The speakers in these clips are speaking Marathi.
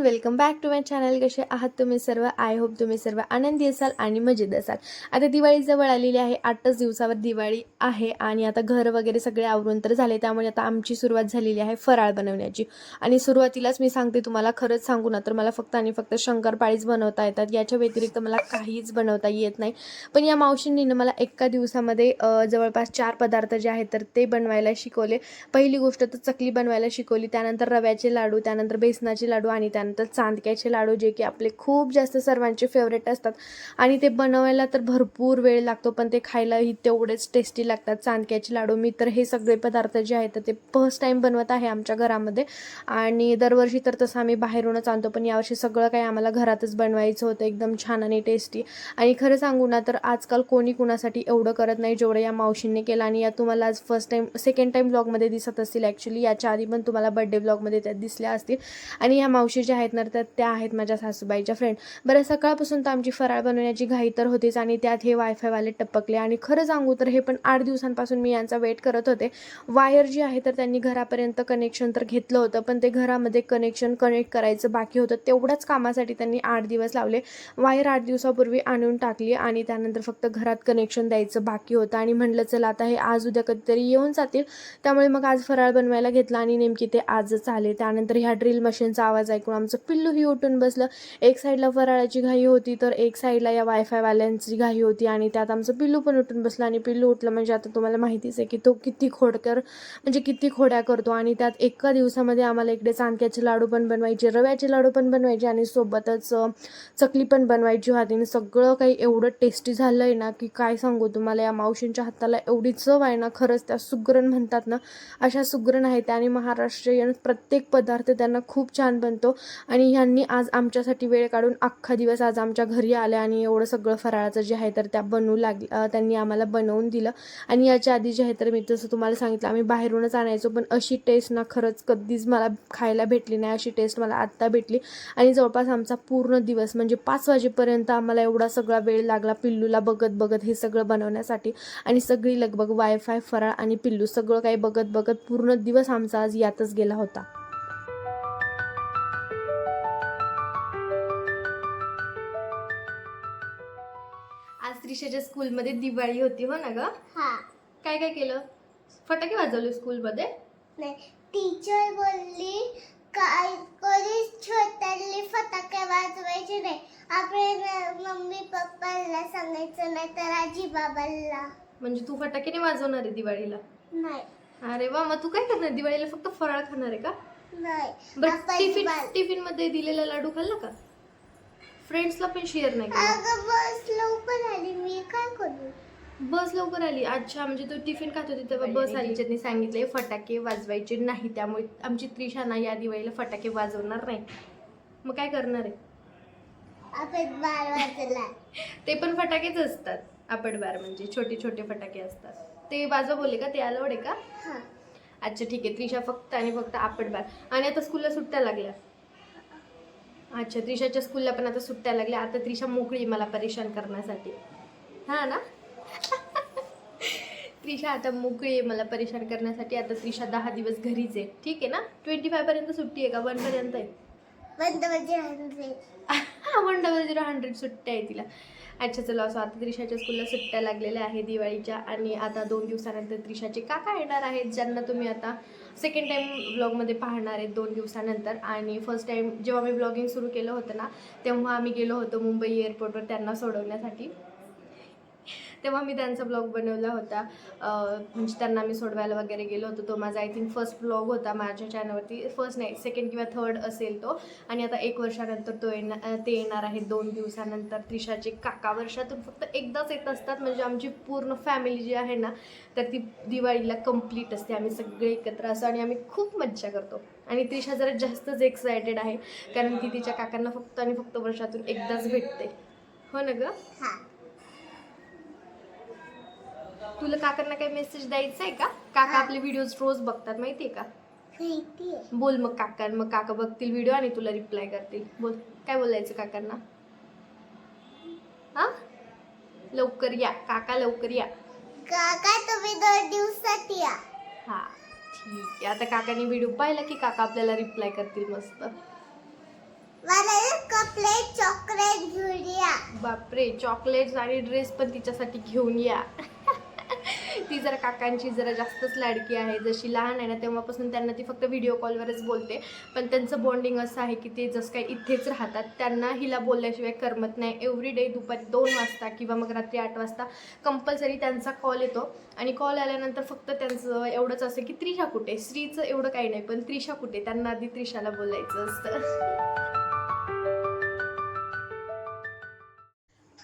Everyone welcome back to my channel कसे आहात तुम्ही सर्व? आय होप तुम्ही सर्व आनंदी असाल आणि मजेत असाल. आता दिवाळी जवळ आलेली आहे. आठच दिवसावर दिवाळी आहे आणि आता घर वगैरे सगळे आवरून तर झाले. त्यामुळे आता आमची सुरुवात झालेली आहे फराळ बनवण्याची. आणि सुरुवातीलाच मी सांगते तुम्हाला खरंच सांगू ना तर मला फक्त आणि फक्त शंकरपाळीच बनवता येतात. याच्या व्यतिरिक्त मला काहीच बनवता येत नाही. पण या मावशींनीनं मला एका दिवसामध्ये जवळपास चार पदार्थ जे आहेत तर ते बनवायला शिकवले. पहिली गोष्ट तर चकली बनवायला शिकवली. त्यानंतर रव्याचे लाडू त्यानंतर बेसनाचे लाडू आणि त्यानंतर चांदक्याचे लाडू जे की आपले खूप जास्त सर्वांचे फेवरेट असतात. आणि ते बनवायला तर भरपूर वेळ लागतो पण ते खायलाही तेवढेच टेस्टी लागतात. चांदक्याचे लाडू मी तर हे सगळे पदार्थ जे आहेत तर ते फर्स्ट टाईम बनवत आहे आमच्या घरामध्ये. आणि दरवर्षी तर तसं आम्ही बाहेरूनच आणतो पण यावर्षी सगळं काही आम्हाला घरातच बनवायचं होतं एकदम छान आणि टेस्टी आणि खरं सांगू ना तर आजकाल कोणी कुणासाठी एवढं करत नाही जेवढं या मावशींनी केलं. आणि या तुम्हाला आज फर्स्ट टाईम सेकंड टाईम ब्लॉगमध्ये दिसत असतील. ॲक्च्युली याच्या आधी पण तुम्हाला बड्डे ब्लॉगमध्ये त्या दिसल्या असतील. आणि या मावशी ज्या आहेत ना तर त्या आहेत माझ्या सासूबाईच्या फ्रेंड बरं सकाळपासून तर आमची फराळ बनवण्याची घाई तर होतीच आणि त्यात हे वायफायवाले टपकले आणि खरं सांगू तर हे पण आठ दिवसांपासून मी यांचा वेट करत होते. वायर जी आहे तर त्यांनी घरापर्यंत कनेक्शन तर घेतलं होतं पण ते घरामध्ये कनेक्शन कनेक्ट करायचं बाकी होतं. तेवढ्याच कामासाठी त्यांनी आठ दिवस लावले. वायर आठ दिवसापूर्वी आणून टाकली आणि त्यानंतर फक्त घरात कनेक्शन द्यायचं बाकी होतं आणि म्हणलं चला आता हे आज उद्या कधीतरी येऊन जातील. त्यामुळे मग आज फराळ बनवायला घेतला आणि नेमकी ते आजच आले. त्यानंतर ह्या ड्रिल मशीनचा आवाज ऐकून आमचं आमचं पिल्लूही उठून बसलं. एक साईडला फराळाची घाई होती तर एक साईडला या वायफायवाल्यांची घाई होती आणि त्यात आमचं पिल्लू पण उठून बसलं आणि पिल्लू उठलं म्हणजे आता तुम्हाला माहितीच आहे की तो किती खोडकर म्हणजे किती खोड्या करतो आणि त्यात एका दिवसामध्ये आम्हाला इकडे चांदक्याचे लाडू पण बनवायचे रव्याचे लाडू पण बनवायचे आणि सोबतच चकली पण बनवायची होती आणि सगळं काही एवढं टेस्टी झालं आहे ना की काय सांगू तुम्हाला या मावशींच्या हाताला एवढी चव आहे ना खरंच त्या सुगरण म्हणतात ना अशा सुगरण आहेत त्या आणि महाराष्ट्रीयन प्रत्येक पदार्थ त्यांना खूप छान बनतो. आणि ह्यांनी आज आमच्यासाठी वेळ काढून अख्खा दिवस आज आमच्या घरी आल्या आणि एवढं सगळं फराळाचं जे आहे तर त्या बनवू लाग त्यांनी आम्हाला बनवून दिलं. आणि याच्या आधी जे आहे तर मी तसं तुम्हाला सांगितलं आम्ही बाहेरूनच आणायचो पण अशी टेस्ट ना खरंच कधीच मला खायला भेटली नाही. अशी टेस्ट मला आत्ता भेटली. आणि जवळपास आमचा पूर्ण दिवस म्हणजे पाच वाजेपर्यंत आम्हाला एवढा सगळा वेळ लागला पिल्लूला बघत बघत हे सगळं बनवण्यासाठी. आणि सगळी लगबग वायफाय फराळ आणि पिल्लू सगळं काही बघत बघत पूर्ण दिवस आमचा आज यातच गेला होता. त्रिशाच्या स्कूलमध्ये दिवाळी होती हो ना ग? हा. काय काय केलं? फटाके वाजवले स्कूलमध्ये नाही टीचर बोलली काय कधीच छोट्याले फटाके वाजवायचे नाही. आपल्या मम्मी पप्पाला सांगायचं नाही तर आजी बाबाला म्हणजे तू फटाके नाही वाजवणार आहे दिवाळीला? नाही. अरे वा मग तू काय करणार? दिवाळीला फक्त फराळ खाणार आहे का? नाही. बरं आपण टिफिन टिफिनमध्ये दिलेला लाडू खाल्ला का? फ्रेंड्सला पण शेअर नाही केला. अगं बस लवकर आली. मी काय करू? बस लवकर आली. अच्छा म्हणजे तू टिफिन खात होती तेव्हा बस आली. त्यांनी सांगितले फटाके वाजवायचे नाही. त्यामुळे आमची त्रिशाना या दिवाळीला फटाके वाजवणार नाही. मग काय करणार आहे? आपण बार वाजला ते पण फटाकेच असतात. आपटबार म्हणजे छोटे छोटे फटाके असतात. ते वाजवा बोलले का? ते आलवड आहे का? हा. अच्छा ठीक आहे. त्रिशा फक्त आणि फक्त आपटबार आणि आता स्कूलला सुट्ट्या लागल्या. अच्छा त्रिशाच्या स्कूलला पण आता सुट्ट्या लागल्या. आता त्रिशा मोकळी मला परेशान करण्यासाठी. हा ना? त्रिशा आता मोकळी आहे मला परेशान करण्यासाठी. आता त्रिशा दहा दिवस घरीच आहे. ठीक आहे ना? ट्वेंटी फाय पर्यंत सुट्टी आहे का? वन पर्यंत आहे? बंद म्हणजे हंड्रेड हा वन डबल झिरो हंड्रेड सुट्ट्या आहे तिला. अच्छा चला असं आता त्रिशाच्या स्कूलला सुट्ट्या लागलेल्या आहे दिवाळीच्या. आणि आता दोन दिवसानंतर त्रिशाचे काका येणार आहेत ज्यांना तुम्ही आता सेकंड टाईम ब्लॉगमध्ये पाहणार आहेत दोन दिवसानंतर. आणि फर्स्ट टाईम जेव्हा मी ब्लॉगिंग सुरू केलं होतं ना तेव्हा आम्ही गेलो होतो मुंबई एअरपोर्टवर त्यांना सोडवण्यासाठी. तेव्हा मी त्यांचा ब्लॉग बनवला होता. म्हणजे त्यांना मी सोडवायला वगैरे गेलो होतो. तो माझा आय थिंक फर्स्ट ब्लॉग होता माझ्या चॅनलवरती फर्स्ट नाही सेकंड किंवा थर्ड असेल तो. आणि आता एक वर्षानंतर तो येणार ते येणार आहे. दोन दिवसानंतर त्रिशाचे काका वर्षातून फक्त एकदाच येत असतात. म्हणजे आमची पूर्ण फॅमिली जी आहे ना तर ती दिवाळीला कंप्लीट असते. आम्ही सगळे एकत्र असतो आणि आम्ही खूप मज्जा करतो. आणि त्रिशा जरा जास्तच एक्सायटेड आहे. कारण ती तिच्या काकांना फक्त आणि फक्त वर्षातून एकदाच भेटते. हो ना गं? तुला काकांना काही मेसेज द्यायचा आहे का? काका आपले व्हिडिओज रोज बघतात माहितीये का? माहिती आहे बोल मग काका मग काका बघतील व्हिडिओ आणि तुला रिप्लाय करतील. बोल काय बोलायचं काकांना? हा? लवकर या. काका लवकर या. काका तुम्ही दोन दिवसात या. हा ठीक आहे. आता काकाने व्हिडिओ पाहिला की काका आपल्याला रिप्लाय करतील मस्त. मला कपडे चॉकलेट घेऊया बापरे चॉकलेट्स आणि ड्रेस पण तिच्यासाठी घेऊन या. ती जरा काकांची जरा जास्तच लाडकी आहे. जशी लहान आहे ना तेव्हापासून त्यांना ती फक्त व्हिडिओ कॉलवरच बोलते. पण त्यांचं बॉन्डिंग असं आहे की ते जसं काय इथेच राहतात त्यांना हिला बोलल्याशिवाय करमत नाही. एव्हरी डे दुपारी दोन वाजता किंवा मग रात्री आठ वाजता कंपल्सरी त्यांचा कॉल येतो. आणि कॉल आल्यानंतर फक्त त्यांचं एवढंच असं की त्रिशा कुठे? श्रीचं एवढं काही नाही पण त्रिशा कुठे? त्यांना आधी त्रिशाला बोलायचं असतं.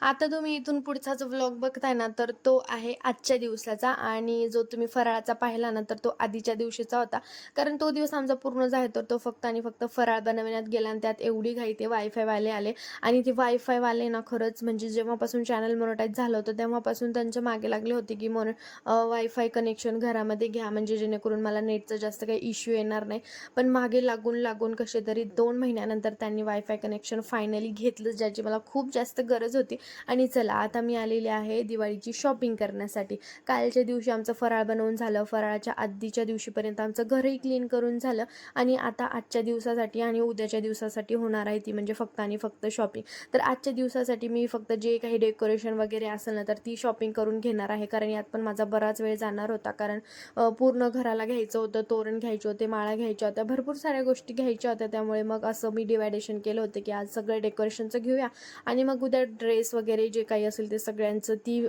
आता तुम्ही इथून पुढचा जो व्लॉग बघताय ना तर तो आहे आजच्या दिवसाचा आणि जो तुम्ही फराळाचा पाहिला ना तर तो आधीच्या दिवशीचा होता. कारण तो दिवस आमचा पूर्ण झाला तर तो फक्त आणि फक्त फराळ बनवण्यात गेला आणि त्यात एवढी घाई ते वायफायवाले आले. आणि ते वायफायवाले ना खरंच म्हणजे जेव्हापासून चॅनल मोनोटाईज झालं होतं तेव्हापासून त्यांच्या मागे लागले होते की मोन वायफाय कनेक्शन घरामध्ये घ्या म्हणजे जेणेकरून मला नेटचा जास्त काही इश्यू येणार नाही. पण मागे लागून लागून कसे तरी दोन महिन्यानंतर त्यांनी वायफाय कनेक्शन फायनली घेतलं ज्याची मला खूप जास्त गरज होती. आणि चला आता मी आलेली आहे दिवाळीची शॉपिंग करण्यासाठी. कालच्या दिवशी आमचं फराळ बनवून झालं. फराळाच्या आधीच्या दिवशीपर्यंत आमचं घरही क्लीन करून झालं. आणि आता आजच्या दिवसासाठी आणि उद्याच्या दिवसासाठी होणार आहे ती म्हणजे फक्त आणि फक्त शॉपिंग तर आजच्या दिवसासाठी मी फक्त जे काही डेकोरेशन वगैरे असेल ना तर ती शॉपिंग करून घेणार आहे. कारण यात पण माझा बराच वेळ जाणार होता. कारण पूर्ण घराला घ्यायचं होतं तोरण घ्यायचे होते माळा घ्यायच्या होत्या भरपूर साऱ्या गोष्टी घ्यायच्या होत्या. त्यामुळे मग असं मी डिवायडेशन केलं होतं की आज सगळं डेकोरेशनचं घेऊया. आणि मग उद्या ड्रेस वगैरे जे काही असेल ते सगळ्यांचं ती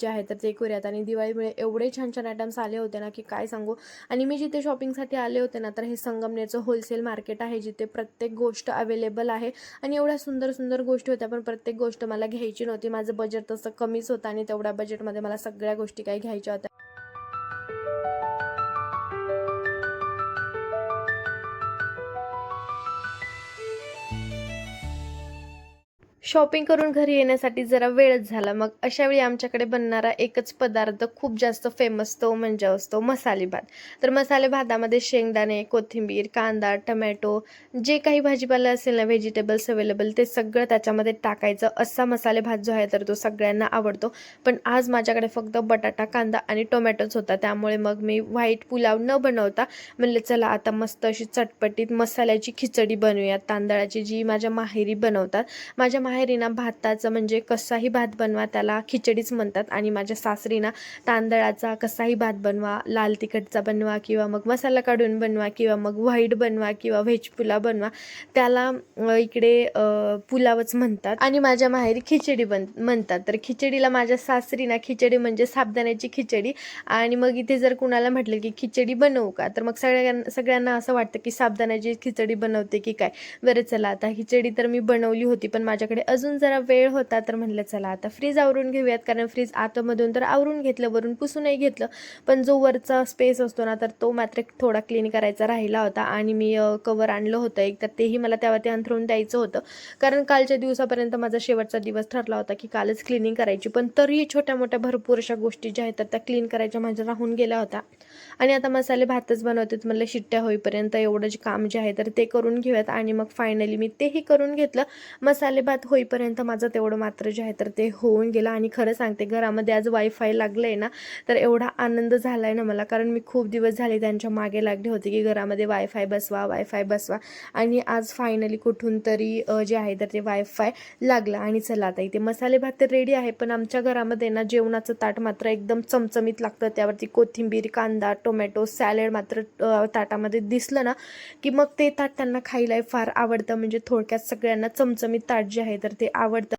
जे आहे तर ते करूयात. आणि दिवाळीमुळे एवढे छान छान आयटम्स आले होते ना की काय सांगू? आणि मी जिथे शॉपिंगसाठी आले होते ना तर हे संगमनेरचं होलसेल मार्केट आहे जिथे प्रत्येक गोष्ट अवेलेबल आहे. आणि एवढ्या सुंदर सुंदर गोष्टी होत्या पण प्रत्येक गोष्ट मला घ्यायची नव्हती. माझं बजेट तसं कमीच होतं आणि तेवढ्या बजेटमध्ये मला सगळ्या गोष्टी काही घ्यायच्या होत्या. शॉपिंग करून घरी येण्यासाठी जरा वेळच झाला. मग अशावेळी आमच्याकडे बनणारा एकच पदार्थ खूप जास्त फेमस तो म्हणजे असतो मसाले भात. तर मसाले भातामध्ये शेंगदाणे कोथिंबीर कांदा टमॅटो जे काही भाजीपाला असेल ना व्हेजिटेबल्स अवेलेबल ते सगळं त्याच्यामध्ये टाकायचं. असा मसाले भात जो आहे तर तो सगळ्यांना आवडतो. पण आज माझ्याकडे फक्त बटाटा कांदा आणि टोमॅटोच होता. त्यामुळे मग मी व्हाईट पुलाव न बनवता म्हणले चला आता मस्त अशी चटपटीत मसाल्याची खिचडी बनवूयात. तांदळाची जी माझ्या माहेरी बनवतात. माझ्या माहेरीना भाताचं म्हणजे कसाही भात बनवा त्याला खिचडीच म्हणतात. आणि माझ्या सासरीना तांदळाचा कसाही भात बनवा लाल तिखटचा बनवा किंवा मग मसाला काढून बनवा किंवा मग व्हाईट बनवा किंवा व्हेज पुलाव बनवा त्याला इकडे पुलावच म्हणतात. आणि माझ्या माहेरी खिचडी बन म्हणतात. तर खिचडीला माझ्या सासरीना खिचडी म्हणजे साबदाण्याची खिचडी. आणि मग इथे जर कुणाला म्हटलं की खिचडी बनवू का तर मग सगळ्यांना सगळ्यांना असं वाटतं की साबदाण्याची खिचडी बनवते की काय? बरं चला आता खिचडी तर मी बनवली होती पण माझ्याकडे अजून जरा वेळ होता तर म्हणलं चला आता फ्रीज आवरून घेऊयात. कारण फ्रीज आतमधून तर आवरून घेतलं वरून पुसूनही घेतलं. पण जो वरचा स्पेस असतो ना तर तो मात्र थोडा क्लीन करायचा राहिला होता आणि मी कवर आणलं होतं एक तर तेही मला त्यावरती अंथरून द्यायचं होतं. कारण कालच्या दिवसापर्यंत माझा शेवटचा दिवस ठरला होता की कालच क्लिनिंग करायची. पण तरीही छोट्या मोठ्या भरपूर अशा गोष्टी ज्या आहेत तर त्या क्लीन करायच्या माझ्या राहून गेल्या होत्या. आणि आता मसाले भातच बनवते म्हणलं शिट्ट्या होईपर्यंत एवढं जे काम जे आहे तर ते करून घेऊयात. आणि मग फायनली मी तेही करून घेतलं. मसाले भात होईपर्यंत माझं तेवढं मात्र जे आहे तर ते होऊन गेलं. आणि खरं सांगते घरामध्ये आज वायफाय लागलं आहे ना तर एवढा आनंद झाला आहे ना मला. कारण मी खूप दिवस झाले त्यांच्या मागे लागले होते की घरामध्ये वायफाय बसवा वायफाय बसवा. आणि आज फायनली कुठून तरी जे आहे तर ते वायफाय लागला. आणि चला आता इथे मसाले भात तर रेडी आहे पण आमच्या घरामध्ये ना जेवणाचं ताट मात्र एकदम चमचमीत लागतं. त्यावरती कोथिंबीर कांदा टोमॅटो सॅलड मात्र ताटामध्ये दिसलं ना की मग ते ताट त्यांना खायला फार आवडतं. म्हणजे थोडक्यात सगळ्यांना चमचमीत ताट जे आहे तर ते आवडतं.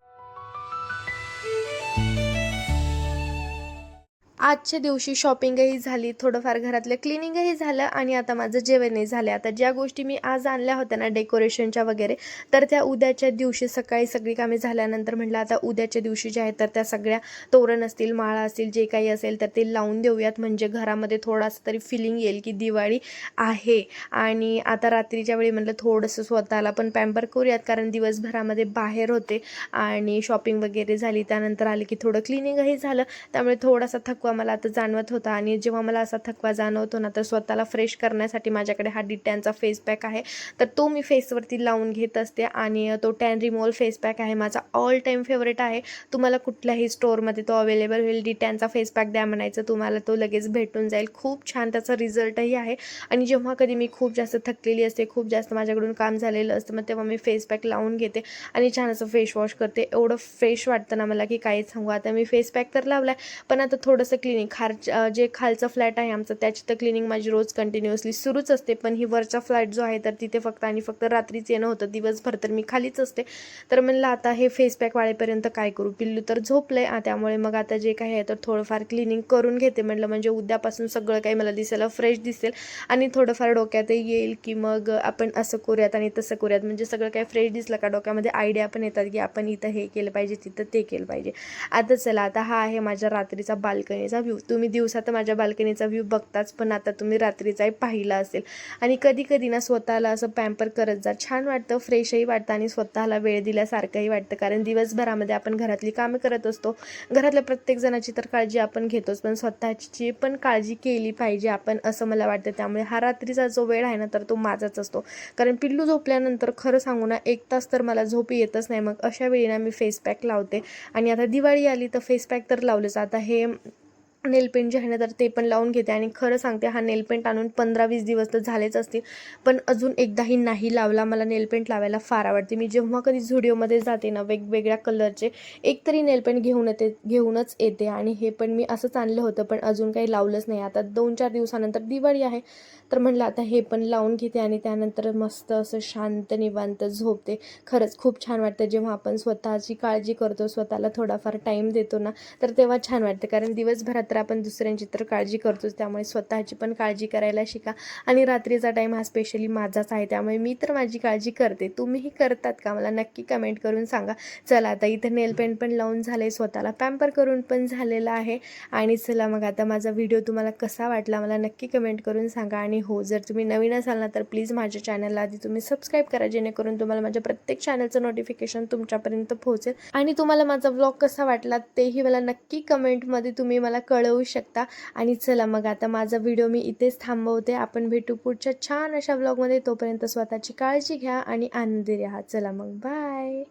आजच्या दिवशी शॉपिंगही झाली थोडंफार घरातलं क्लिनिंगही झालं आणि आता माझं जेवणही झालं. आता ज्या गोष्टी मी आज आणल्या होत्या ना डेकोरेशनच्या वगैरे तर त्या उद्याच्या दिवशी सकाळी सगळी कामे झाल्यानंतर म्हटलं आता उद्याच्या दिवशी जे आहेत तर त्या सगळ्या तोरण असतील माळा असतील जे काही असेल तर ते लावून देऊयात. म्हणजे घरामध्ये थोडासा तरी फिलिंग येईल की दिवाळी आहे. आणि आता रात्रीच्या वेळी म्हटलं थोडंसं स्वतःला पण पॅम्पर करूयात कारण दिवसभरामध्ये बाहेर होते आणि शॉपिंग वगैरे झाली. त्यानंतर आले की थोडं क्लिनिंगही झालं. त्यामुळे थोडासा थकवा मला आता जाणवत होता आणि जेव्हा मला असा थकवा जाणवतो ना तर स्वतःला फ्रेश करण्यासाठी माझ्याकडे हा डिटॅनचा फेस पॅक आहे. तर तो मी फेसवरती लावून घेत असते आणि तो टॅन रिमोल फेस पॅक आहे माझा ऑल टाईम फेवरेट आहे. तुम्हाला कुठल्याही स्टोअरमध्ये तो अवेलेबल होईल. डिटॅनचा फेस पॅक द्या म्हणायचं तुम्हाला तो लगेच भेटून जाईल. खूप छान त्याचा रिझल्टही आहे. आणि जेव्हा कधी मी खूप जास्त थकलेली असते खूप जास्त माझ्याकडून काम झालेलं असतं मग तेव्हा मी फेस पॅक लावून घेते आणि छान असं फेस वॉश करते. एवढं फ्रेश वाटतं ना मला की काहीच सांगू. आता मी फेस पॅक तर लावला आहे पण आता थोडंसं क्लिनिंग खार जे खालचं फ्लॅट आहे आमचं त्याची तर क्लिनिंग माझी रोज कंटिन्युअसली सुरूच असते. पण ही वरचा फ्लॅट जो आहे तर तिथे फक्त आणि फक्त रात्रीच येणं होतं. दिवसभर तर मी खालीच असते. तर म्हणलं आता हे फेस पॅक वाळेपर्यंत काय करू? पिल्लू तर झोपलं आहे त्यामुळे मग आता जे काही आहे तर थोडंफार क्लिनिंग करून घेते. म्हटलं म्हणजे उद्यापासून सगळं काही मला दिसायला फ्रेश दिसेल. आणि थोडंफार डोक्यातही येईल की मग आपण असं करूयात आणि तसं करूयात. म्हणजे सगळं काही फ्रेश दिसलं का? डोक्यामध्ये आयडिया पण येतात की आपण इथं हे केलं पाहिजे तिथं ते केलं पाहिजे. आता चला आता हा आहे माझ्या रात्रीचा बाल्कनीचा व्ह्यू तुम्ही दिवसात माझ्या बाल्कनीचा व्ह्यू बघताच पण आता तुम्ही रात्रीचाही पाहिला असेल. आणि कधी कधी ना स्वतःला असं पॅम्पर करत जा. छान वाटतं फ्रेशही वाटतं आणि स्वतःला वेळ दिल्यासारखंही वाटतं. कारण दिवसभरामध्ये आपण घरातली कामं करत असतो. घरातल्या प्रत्येक जणाची तर काळजी आपण घेतोच पण स्वतःची पण काळजी केली पाहिजे आपण असं मला वाटतं. त्यामुळे हा रात्रीचा जो वेळ आहे ना तर तो माझाच असतो. कारण पिल्लू झोपल्यानंतर खरं सांगू ना एक तास तर मला झोप येतच नाही. मग अशा वेळी ना मी फेस पॅक लावते. आणि आता दिवाळी आली तर फेस पॅक तर लावलेच. आता हे नेल पेंट जे आहे ना तर ते पण लावून घेते. आणि खरं सांगते हा नेल पेंट आणून पंधरा वीस दिवस तर झालेच असतील. पण अजून एकदाही नाही लावला मला नेल पेंट लावायला फार आवडते. मी जेव्हा कधी झुडिओमध्ये जाते ना वेगवेगळ्या कलरचे एक तरी नेल पेंट घेऊन येते घेऊनच येते. आणि हे पण मी असंच आणलं होतं पण अजून काही लावलंच नाही. आता दोन चार दिवसानंतर दिवाळी आहे तर म्हणलं आता हे पण लावून घेते आणि त्यानंतर मस्त असं शांत निवांत झोपते. खरंच खूप छान वाटतं जेव्हा आपण स्वतःची काळजी करतो स्वतःला थोडाफार टाईम देतो ना तर तेव्हा छान वाटतं. कारण दिवसभरात तर आपण दुसऱ्यांची तर काळजी करतोच त्यामुळे स्वतःची पण काळजी करायला शिका. आणि रात्रीचा टाईम हा स्पेशली माझाच आहे त्यामुळे मी तर माझी काळजी करते. तुम्हीही करतात का? मला नक्की कमेंट करून सांगा. चला आता इथं नेल पेंट पण लावून झाले स्वतःला पॅम्पर करून पण झालेलं आहे. आणि चला मग आता माझा व्हिडिओ तुम्हाला कसा वाटला मला नक्की कमेंट करून सांगा. आणि आणि हो. जर तुम्ही नवीन असाल ना तर प्लीज माझ्या चॅनलला आधी तुम्ही सबस्क्राईब करा जेणेकरून तुम्हाला माझ्या प्रत्येक चॅनलचं नोटिफिकेशन तुमच्यापर्यंत पोहोचेल. आणि तुम्हाला माझा व्लॉग कसा वाटला तेही मला नक्की कमेंटमध्ये तुम्ही मला कळवू शकता. आणि चला मग आता माझा व्हिडिओ मी इथेच थांबवते. आपण भेटू पुढच्या छान अशा व्लॉगमध्ये तोपर्यंत स्वतःची काळजी घ्या आणि आनंदी राहा. चला मग बाय